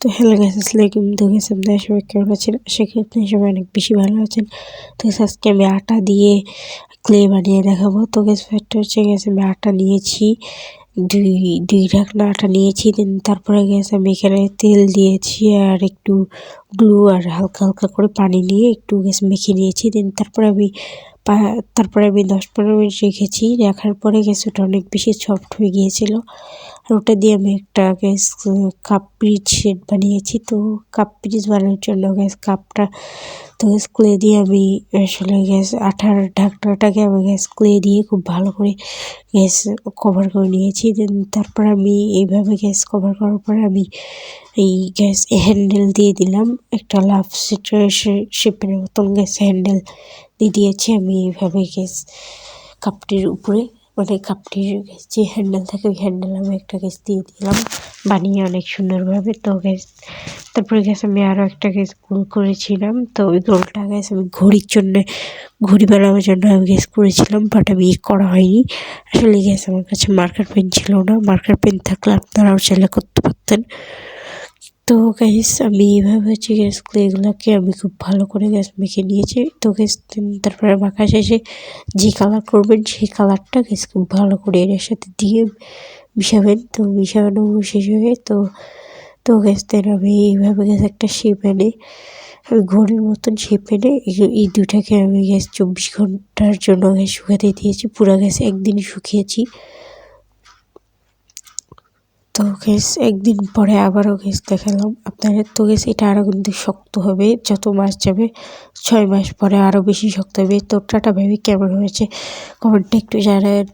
তো hello guys আসসালামাইকুম তো গাইস, আপনারা সবাই কেমন আছেন? আশা করি আপনি সবাই অনেক বেশি ভালো আছেন। তো আজকে আমি আটা দিয়ে ক্লে বানিয়ে দেখাবো। তো গাইস ফার্স্ট হচ্ছে গেছে আমি আটা নিয়েছি, দুই দুই ঢাকনা আটা নিয়েছি দেন তারপরে গেছে আমি এখানে তেল দিয়েছি আর একটু গ্লু আর হালকা হালকা করে পানি নিয়ে একটু গ্যাস মেখে নিয়েছি। দেন তারপরে আমি তারপরে আমি দশ পনেরো মিনিট রেখেছি। রাখার পরে গ্যাস ওটা অনেক বেশি সফট হয়ে গিয়েছিল। ওটা দিয়ে আমি একটা গ্যাস কাপ পিচ সেট বানিয়েছি। তো কাপ পিচ বানানোর জন্য গ্যাস কাপটা তো গ্যাস ক্লে দিয়ে আমি আসলে গ্যাস আঠার ঢাকনাটাকে আমি গ্যাস ক্লে দিয়ে খুব ভালো করে গ্যাস কভার করে নিয়েছি। দেন তারপর আমি এইভাবে গ্যাস কভার করার পর আমি এই গ্যাস হ্যান্ডেল দিয়ে দিলাম। একটা লাভ শেপের মতন গ্যাস হ্যান্ডেল দিয়ে দিয়েছি। আমি এইভাবে গ্যাস কাপটির উপরে মানে কাপটির যে হ্যান্ডেল থাকে, ওই হ্যান্ডেল আমি একটা গ্যাস দিয়ে দিলাম। বানিয়ে অনেক সুন্দরভাবে। তো গ্যাস তারপরে গ্যাস আমি আরও একটা গ্যাস গোল করেছিলাম। তো ওই গোলটা গ্যাস আমি ঘড়ির জন্য, ঘড়ি বানানোর জন্য আমি গ্যাস করেছিলাম বাট আমি করা হয়নি। আসলে গ্যাস আমার কাছে মার্কার পেন ছিল না। মার্কার পেন থাকলে আপনারাও চাইলে করতে পারতেন। তো গ্যাস আমি এইভাবে হচ্ছে গ্যাসগুলো এগুলোকে আমি খুব ভালো করে গ্যাস মেখে নিয়েছি। তো গ্যাস তারপরে মাখা শেষে যে কালার করবেন, সেই কালারটা গ্যাস খুব ভালো করে এর সাথে দিয়ে মিশাবেন। তো মিশানো শেষ হয়ে, তো তো গ্যাস দেন আমি এইভাবে গ্যাস একটা শেপ এনে, আমি ঘড়ির মতন শেপ এনে, এই দুটাকে আমি গ্যাস চব্বিশ ঘণ্টার জন্য গ্যাস শুকাতে দিয়েছি। পুরো গ্যাস একদিনই শুকিয়েছি। তো গেস একদিন পরে আবারও গেস দেখালাম। আপনাদের তো গেস এটা আরও কিন্তু শক্ত হবে, যত মাস যাবে, ছয় মাস পরে আরও বেশি শক্ত হবে। তো টাটা ভেবে, কেমন হয়েছে? কমেন্টটা একটু জানান